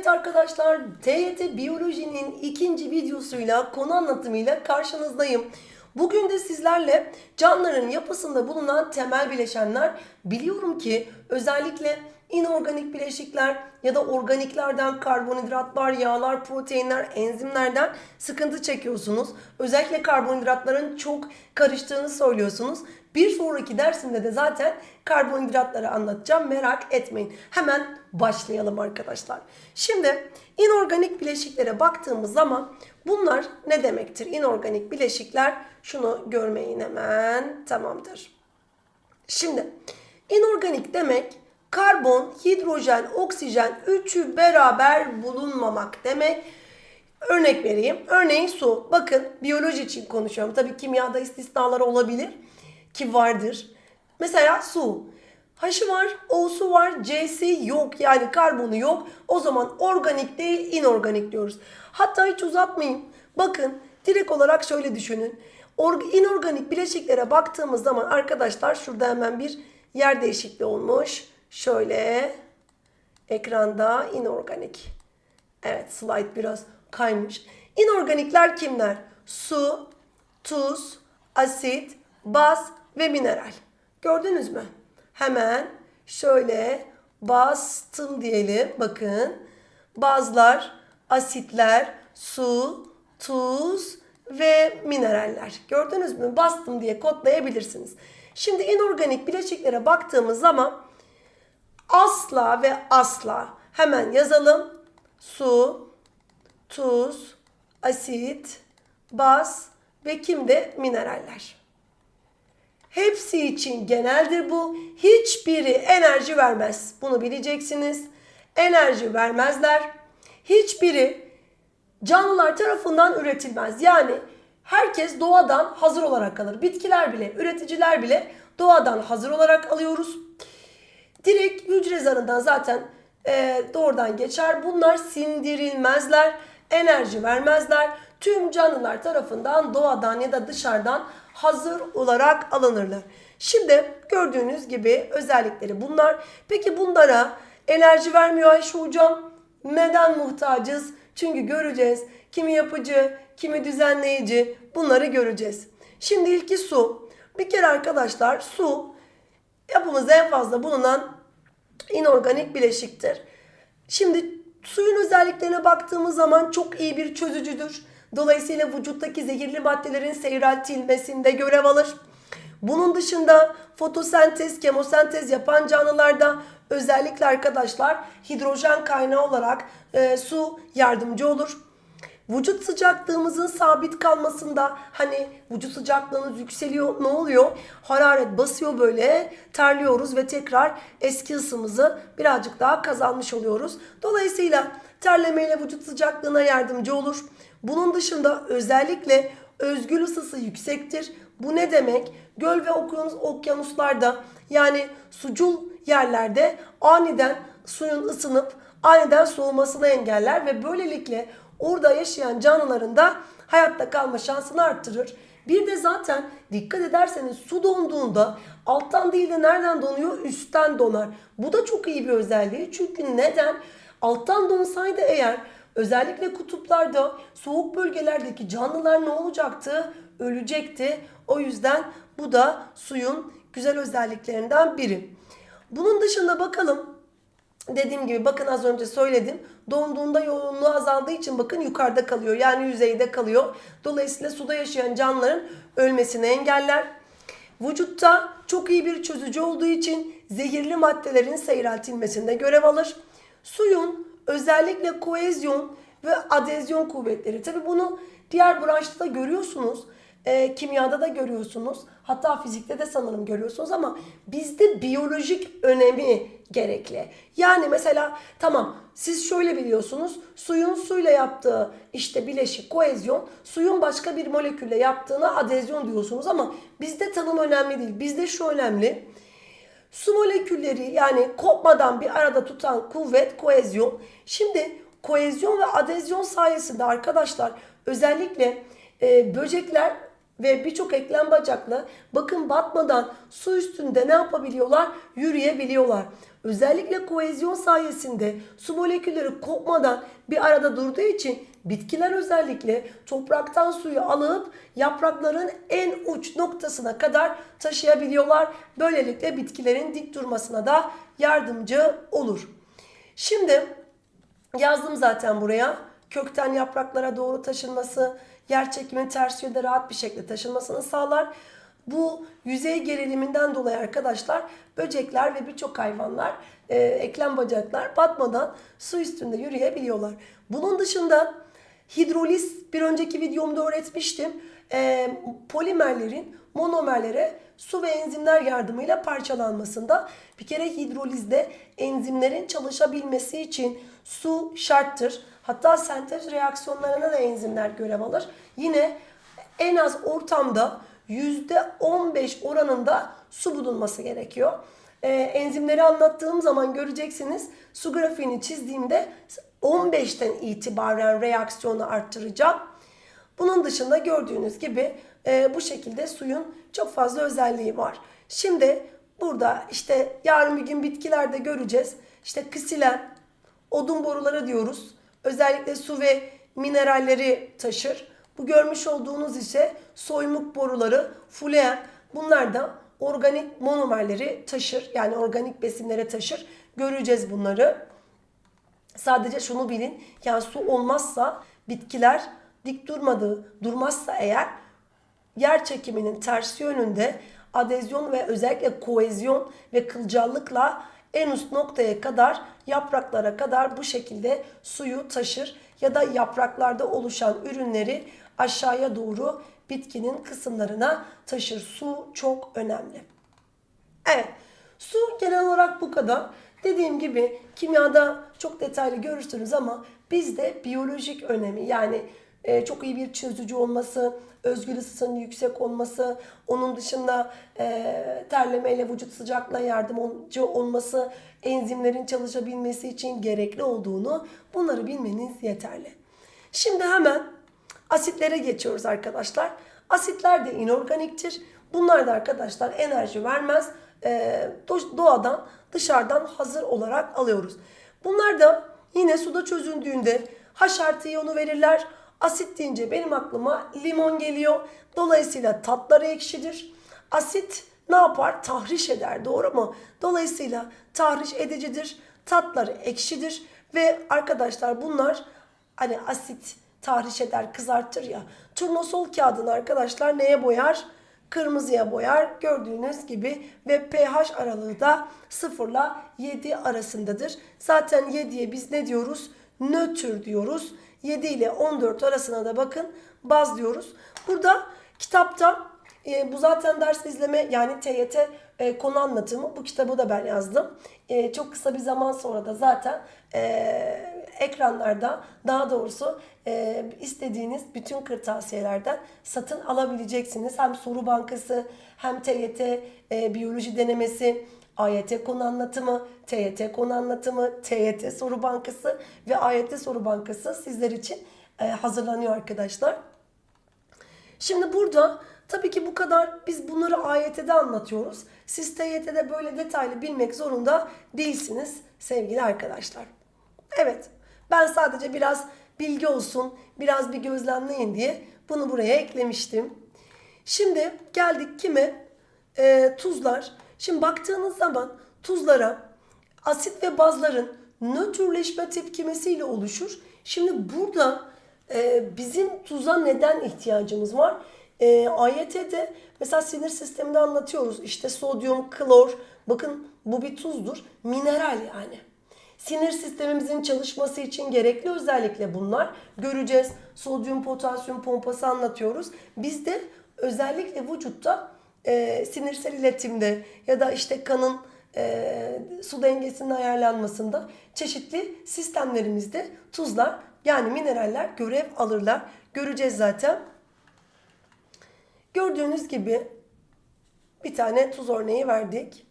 Evet arkadaşlar TYT Biyoloji'nin ikinci videosuyla konu anlatımıyla karşınızdayım. Bugün de sizlerle canlıların yapısında bulunan temel bileşenler biliyorum ki özellikle inorganik bileşikler ya da organiklerden karbonhidratlar, yağlar, proteinler, enzimlerden sıkıntı çekiyorsunuz. Özellikle karbonhidratların çok karıştığını söylüyorsunuz. Bir sonraki dersimde de zaten karbonhidratları anlatacağım. Merak etmeyin. Hemen başlayalım arkadaşlar. Şimdi inorganik bileşiklere baktığımız zaman bunlar ne demektir? İnorganik bileşikler şunu görmeyin hemen. Tamamdır. Şimdi inorganik demek karbon, hidrojen, oksijen üçü beraber bulunmamak demek. Örnek vereyim. Örneğin su. Bakın biyoloji için konuşuyorum. Tabii kimyada istisnalar olabilir ki vardır. Mesela su. H'ı var, O'su var, C'si yok. Yani karbonu yok. O zaman organik değil, inorganik diyoruz. Hatta hiç uzatmayayım. Bakın direkt olarak şöyle düşünün. Or- inorganik bileşiklere baktığımız zaman arkadaşlar şurada hemen bir yer değişikliği olmuş. Şöyle ekranda inorganik. Evet slide biraz kaymış. İnorganikler kimler? Su, tuz, asit, baz ve mineral. Gördünüz mü? Hemen şöyle bastım diyelim. Bakın. Bazlar, asitler, su, tuz ve mineraller. Gördünüz mü? Bastım diye kodlayabilirsiniz. Şimdi inorganik bileşiklere baktığımız zaman asla ve asla hemen yazalım. Su, tuz, asit, baz ve kimde mineraller. Hepsi için geneldir bu. Hiçbiri enerji vermez. Bunu bileceksiniz. Enerji vermezler. Hiçbiri canlılar tarafından üretilmez. Yani herkes doğadan hazır olarak alır. Bitkiler bile, üreticiler bile doğadan hazır olarak alıyoruz. Direkt hücre zarından zaten e, doğrudan geçer. Bunlar sindirilmezler, enerji vermezler. Tüm canlılar tarafından doğadan ya da dışarıdan hazır olarak alınırlar. Şimdi gördüğünüz gibi özellikleri bunlar. Peki bunlara enerji vermiyor Ayşe hocam. Neden muhtacız? Çünkü göreceğiz. Kimi yapıcı, kimi düzenleyici bunları göreceğiz. Şimdi ilki su. Bir kere arkadaşlar su yapımızda en fazla bulunan inorganik bileşiktir. Şimdi suyun özelliklerine baktığımız zaman çok iyi bir çözücüdür. Dolayısıyla vücuttaki zehirli maddelerin seyreltilmesinde görev alır. Bunun dışında fotosentez, kemosentez yapan canlılarda özellikle arkadaşlar hidrojen kaynağı olarak e, su yardımcı olur. Vücut sıcaklığımızın sabit kalmasında hani vücut sıcaklığımız yükseliyor ne oluyor? Hararet basıyor böyle terliyoruz ve tekrar eski ısımızı birazcık daha kazanmış oluyoruz. Dolayısıyla terlemeyle vücut sıcaklığına yardımcı olur. Bunun dışında özellikle özgül ısısı yüksektir. Bu ne demek? Göl ve okyanus, okyanuslarda yani sucul yerlerde aniden suyun ısınıp aniden soğumasını engeller ve böylelikle orada yaşayan canlıların da hayatta kalma şansını arttırır. Bir de zaten dikkat ederseniz su donduğunda alttan değil de nereden donuyor? Üstten donar. Bu da çok iyi bir özelliği. Çünkü neden? Alttan donsaydı eğer özellikle kutuplarda soğuk bölgelerdeki canlılar ne olacaktı? Ölecekti. O yüzden bu da suyun güzel özelliklerinden biri. Bunun dışında bakalım Dediğim gibi bakın az önce söyledim. Donduğunda yoğunluğu azaldığı için bakın yukarıda kalıyor. Yani yüzeyde kalıyor. Dolayısıyla suda yaşayan canlıların ölmesini engeller. Vücutta çok iyi bir çözücü olduğu için zehirli maddelerin seyreltilmesinde görev alır. Suyun özellikle koezyon ve adezyon kuvvetleri. Tabi bunu diğer branşta da görüyorsunuz. E, kimyada da görüyorsunuz. Hatta fizikte de sanırım görüyorsunuz ama bizde biyolojik önemi gerekli. Yani mesela tamam siz şöyle biliyorsunuz suyun suyla yaptığı işte bileşik koezyon suyun başka bir molekülle yaptığına adezyon diyorsunuz ama bizde tanım önemli değil. Bizde şu önemli. Su molekülleri yani kopmadan bir arada tutan kuvvet koezyon. Şimdi koezyon ve adezyon sayesinde arkadaşlar özellikle e, böcekler ve birçok eklem bacaklı bakın batmadan su üstünde ne yapabiliyorlar? Yürüyebiliyorlar. Özellikle kohezyon sayesinde su molekülleri kopmadan bir arada durduğu için bitkiler özellikle topraktan suyu alıp yaprakların en uç noktasına kadar taşıyabiliyorlar. Böylelikle bitkilerin dik durmasına da yardımcı olur. Şimdi yazdım zaten buraya. Kökten yapraklara doğru taşınması, yer çekiminin ters yönde rahat bir şekilde taşınmasını sağlar. Bu yüzey geriliminden dolayı arkadaşlar böcekler ve birçok hayvanlar, e, eklem bacaklar batmadan su üstünde yürüyebiliyorlar. Bunun dışında hidroliz bir önceki videomda öğretmiştim. E, polimerlerin monomerlere su ve enzimler yardımıyla parçalanmasında bir kere hidrolizde enzimlerin çalışabilmesi için su şarttır. Hatta sentez reaksiyonlarına da enzimler görev alır. Yine en az ortamda %15 oranında su bulunması gerekiyor. Ee, enzimleri anlattığım zaman göreceksiniz su grafiğini çizdiğimde 15'ten itibaren reaksiyonu arttıracağım. Bunun dışında gördüğünüz gibi e, bu şekilde suyun çok fazla özelliği var. Şimdi burada işte yarın bir gün bitkilerde göreceğiz. İşte kisilen, odun boruları diyoruz. Özellikle su ve mineralleri taşır. Bu görmüş olduğunuz ise soymuk boruları, fuleyen bunlar da organik monomerleri taşır. Yani organik besinlere taşır. Göreceğiz bunları. Sadece şunu bilin. Yani su olmazsa bitkiler dik durmadığı, durmazsa eğer yer çekiminin tersi yönünde adezyon ve özellikle kohezyon ve kılcallıkla en üst noktaya kadar yapraklara kadar bu şekilde suyu taşır ya da yapraklarda oluşan ürünleri aşağıya doğru bitkinin kısımlarına taşır. Su çok önemli. Evet, su genel olarak bu kadar. Dediğim gibi kimyada çok detaylı görürsünüz ama bizde biyolojik önemi yani e, çok iyi bir çözücü olması, özgül ısısının yüksek olması, onun dışında e, terlemeyle vücut sıcaklığına yardımcı olması, enzimlerin çalışabilmesi için gerekli olduğunu bunları bilmeniz yeterli. Şimdi hemen asitlere geçiyoruz arkadaşlar. Asitler de inorganiktir. Bunlar da arkadaşlar enerji vermez. E, doğadan dışarıdan hazır olarak alıyoruz. Bunlar da yine suda çözündüğünde H artı iyonu verirler. Asit deyince benim aklıma limon geliyor. Dolayısıyla tatları ekşidir. Asit ne yapar? Tahriş eder doğru mu? Dolayısıyla tahriş edicidir. Tatları ekşidir. Ve arkadaşlar bunlar hani asit tahriş eder, kızartır ya. Turnusol kağıdını arkadaşlar neye boyar? Kırmızıya boyar. Gördüğünüz gibi ve pH aralığı da 0 ile 7 arasındadır. Zaten 7'ye biz ne diyoruz? Nötr diyoruz. 7 ile 14 arasına da bakın baz diyoruz. Burada kitapta e, bu zaten ders izleme yani TYT e, konu anlatımı. Bu kitabı da ben yazdım. E, çok kısa bir zaman sonra da zaten e, ekranlarda daha doğrusu e, istediğiniz bütün kırtasiyelerden satın alabileceksiniz. Hem soru bankası hem TYT e, biyoloji denemesi AYT konu anlatımı, TYT konu anlatımı, TYT soru bankası ve AYT soru bankası sizler için e, hazırlanıyor arkadaşlar. Şimdi burada tabii ki bu kadar biz bunları AYT'de anlatıyoruz. Siz TYT'de böyle detaylı bilmek zorunda değilsiniz sevgili arkadaşlar. Evet ben sadece biraz bilgi olsun, biraz bir gözlemleyin diye bunu buraya eklemiştim. Şimdi geldik kime? E, tuzlar. Şimdi baktığınız zaman tuzlara asit ve bazların nötrleşme tepkimesiyle oluşur. Şimdi burada e, bizim tuza neden ihtiyacımız var? E, AYT'de mesela sinir sisteminde anlatıyoruz. İşte sodyum, klor. Bakın bu bir tuzdur. Mineral yani. Sinir sistemimizin çalışması için gerekli özellikle bunlar. Göreceğiz. Sodyum, potasyum pompası anlatıyoruz. Bizde özellikle vücutta e, sinirsel iletimde ya da işte kanın e, su dengesinin ayarlanmasında çeşitli sistemlerimizde tuzlar yani mineraller görev alırlar. Göreceğiz zaten. Gördüğünüz gibi bir tane tuz örneği verdik.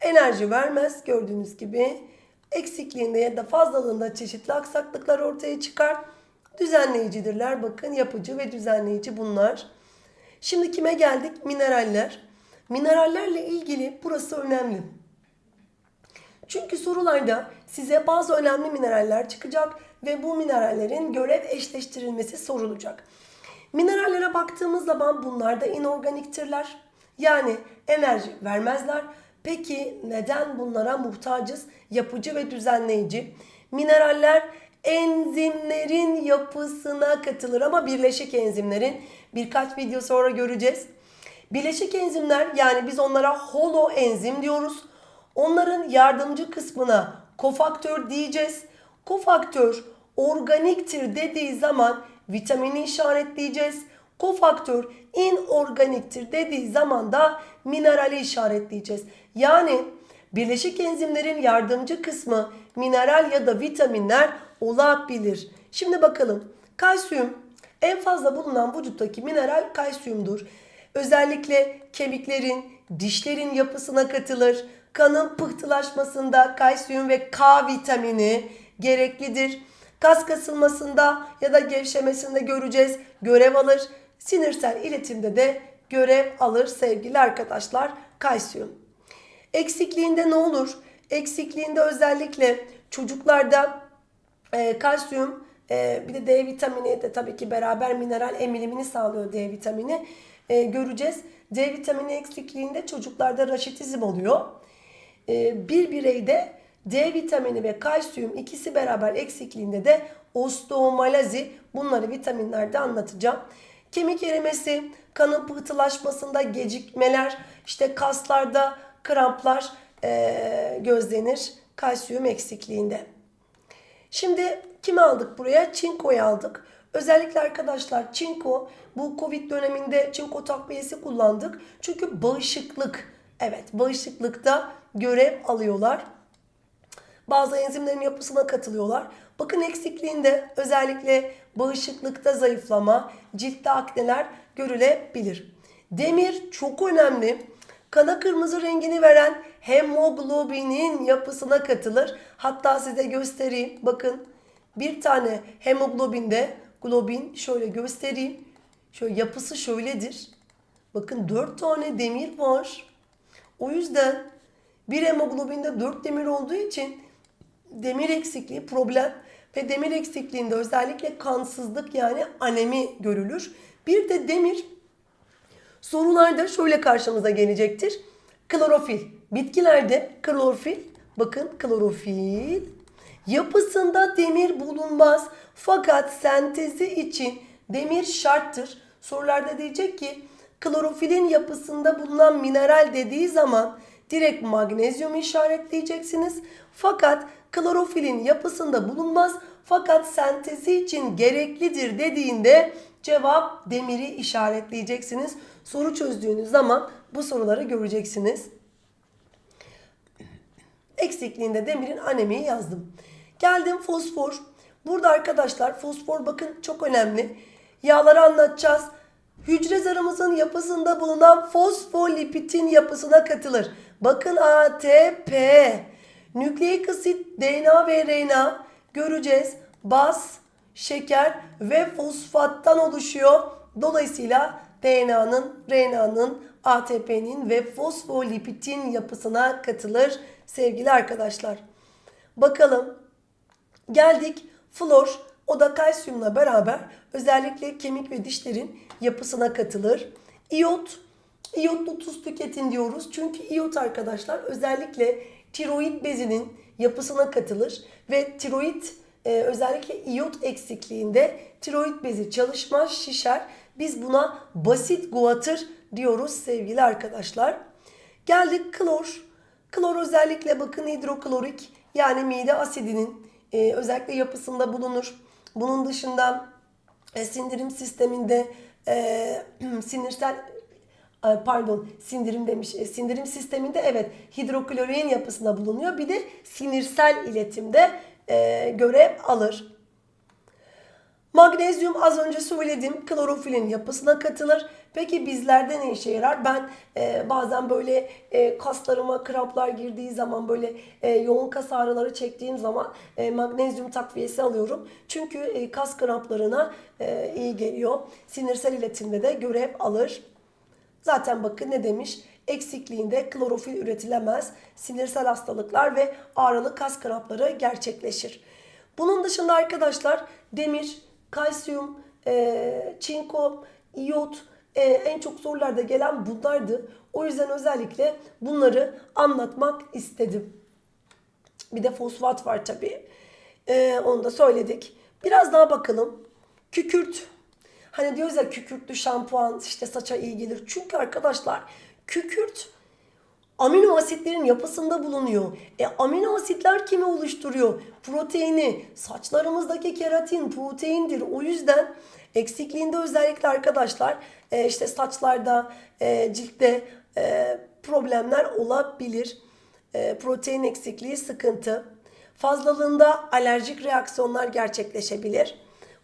Enerji vermez gördüğünüz gibi. Eksikliğinde ya da fazlalığında çeşitli aksaklıklar ortaya çıkar. Düzenleyicidirler. Bakın yapıcı ve düzenleyici bunlar. Şimdi kime geldik? Mineraller. Minerallerle ilgili burası önemli. Çünkü sorularda size bazı önemli mineraller çıkacak ve bu minerallerin görev eşleştirilmesi sorulacak. Minerallere baktığımız zaman bunlar da inorganiktirler. Yani enerji vermezler. Peki neden bunlara muhtacız? Yapıcı ve düzenleyici. Mineraller enzimlerin yapısına katılır ama birleşik enzimlerin birkaç video sonra göreceğiz. Bileşik enzimler yani biz onlara holo enzim diyoruz. Onların yardımcı kısmına kofaktör diyeceğiz. Kofaktör organiktir dediği zaman vitamini işaretleyeceğiz. Kofaktör inorganiktir dediği zaman da minerali işaretleyeceğiz. Yani birleşik enzimlerin yardımcı kısmı mineral ya da vitaminler olabilir. Şimdi bakalım. Kalsiyum en fazla bulunan vücuttaki mineral kalsiyumdur. Özellikle kemiklerin, dişlerin yapısına katılır. Kanın pıhtılaşmasında kalsiyum ve K vitamini gereklidir. Kas kasılmasında ya da gevşemesinde göreceğiz. Görev alır. Sinirsel iletimde de görev alır sevgili arkadaşlar kalsiyum. Eksikliğinde ne olur? Eksikliğinde özellikle çocuklarda e, kalsiyum e, bir de D vitamini de tabii ki beraber mineral emilimini sağlıyor D vitamini. E, göreceğiz. D vitamini eksikliğinde çocuklarda raşitizm oluyor. E, bir bireyde D vitamini ve kalsiyum ikisi beraber eksikliğinde de osteomalazi bunları vitaminlerde anlatacağım. Kemik erimesi, kanın pıhtılaşmasında gecikmeler, işte kaslarda kramplar e, gözlenir kalsiyum eksikliğinde. Şimdi kimi aldık buraya? Çinko'yu aldık. Özellikle arkadaşlar çinko bu Covid döneminde çinko takviyesi kullandık. Çünkü bağışıklık evet bağışıklıkta görev alıyorlar. Bazı enzimlerin yapısına katılıyorlar. Bakın eksikliğinde özellikle bağışıklıkta zayıflama, ciltte akneler görülebilir. Demir çok önemli. Kana kırmızı rengini veren hemoglobinin yapısına katılır. Hatta size göstereyim. Bakın bir tane hemoglobinde globin şöyle göstereyim. Şöyle yapısı şöyledir. Bakın dört tane demir var. O yüzden bir hemoglobinde dört demir olduğu için demir eksikliği problem ve demir eksikliğinde özellikle kansızlık yani anemi görülür. Bir de demir sorularda şöyle karşımıza gelecektir. Klorofil. Bitkilerde klorofil, bakın klorofil yapısında demir bulunmaz fakat sentezi için demir şarttır. Sorularda diyecek ki klorofilin yapısında bulunan mineral dediği zaman direkt magnezyum işaretleyeceksiniz. Fakat klorofilin yapısında bulunmaz fakat sentezi için gereklidir dediğinde cevap demiri işaretleyeceksiniz. Soru çözdüğünüz zaman bu soruları göreceksiniz. Eksikliğinde demirin anemiyi yazdım. Geldim fosfor. Burada arkadaşlar fosfor bakın çok önemli. Yağları anlatacağız. Hücre zarımızın yapısında bulunan fosfolipidin yapısına katılır. Bakın ATP, nükleik asit, DNA ve RNA göreceğiz. Baz, şeker ve fosfattan oluşuyor. Dolayısıyla DNA'nın, RNA'nın, ATP'nin ve fosfolipidin yapısına katılır sevgili arkadaşlar. Bakalım geldik flor o da kalsiyumla beraber özellikle kemik ve dişlerin yapısına katılır. İyot, iyotlu tuz tüketin diyoruz. Çünkü iyot arkadaşlar özellikle tiroid bezinin yapısına katılır ve tiroid e, özellikle iyot eksikliğinde tiroid bezi çalışmaz, şişer. Biz buna basit guatır diyoruz sevgili arkadaşlar. Geldik klor. Klor özellikle bakın hidroklorik yani mide asidinin e, özellikle yapısında bulunur. Bunun dışında e, sindirim sisteminde e, sinirsel pardon sindirim demiş. E, sindirim sisteminde evet hidrokloriğin yapısında bulunuyor. Bir de sinirsel iletimde e, görev alır. Magnezyum az önce söyledim klorofilin yapısına katılır. Peki bizlerde ne işe yarar? Ben e, bazen böyle e, kaslarıma kramplar girdiği zaman böyle e, yoğun kas ağrıları çektiğim zaman e, magnezyum takviyesi alıyorum. Çünkü e, kas kramplarına e, iyi geliyor. Sinirsel iletimde de görev alır. Zaten bakın ne demiş? Eksikliğinde klorofil üretilemez. Sinirsel hastalıklar ve ağrılı kas krampları gerçekleşir. Bunun dışında arkadaşlar demir, kalsiyum, e, çinko, iyot e, en çok sorularda gelen bunlardı. O yüzden özellikle bunları anlatmak istedim. Bir de fosfat var tabii. Ee, onu da söyledik. Biraz daha bakalım. Kükürt. Hani diyoruz ya kükürtlü şampuan işte saça iyi gelir. Çünkü arkadaşlar kükürt amino asitlerin yapısında bulunuyor. E amino asitler kimi oluşturuyor? Proteini. Saçlarımızdaki keratin proteindir. O yüzden eksikliğinde özellikle arkadaşlar e, işte saçlarda, e, ciltte e, problemler olabilir. E, protein eksikliği sıkıntı. Fazlalığında alerjik reaksiyonlar gerçekleşebilir.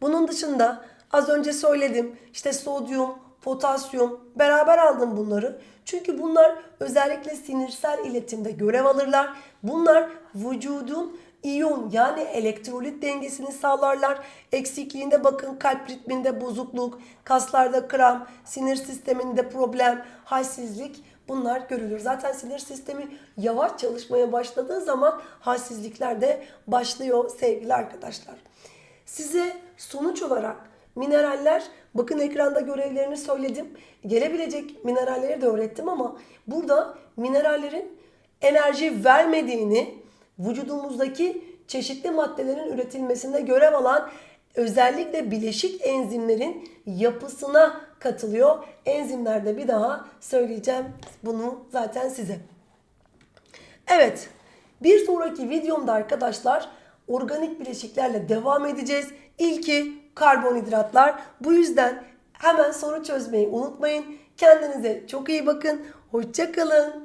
Bunun dışında az önce söyledim işte sodyum, potasyum beraber aldım bunları. Çünkü bunlar özellikle sinirsel iletimde görev alırlar. Bunlar vücudun iyon yani elektrolit dengesini sağlarlar. Eksikliğinde bakın kalp ritminde bozukluk, kaslarda kram, sinir sisteminde problem, halsizlik bunlar görülür. Zaten sinir sistemi yavaş çalışmaya başladığı zaman halsizlikler de başlıyor sevgili arkadaşlar. Size sonuç olarak mineraller bakın ekranda görevlerini söyledim. Gelebilecek mineralleri de öğrettim ama burada minerallerin enerji vermediğini vücudumuzdaki çeşitli maddelerin üretilmesinde görev alan özellikle bileşik enzimlerin yapısına katılıyor. Enzimlerde bir daha söyleyeceğim bunu zaten size. Evet, bir sonraki videomda arkadaşlar organik bileşiklerle devam edeceğiz. İlki karbonhidratlar. Bu yüzden hemen soru çözmeyi unutmayın. Kendinize çok iyi bakın. Hoşçakalın.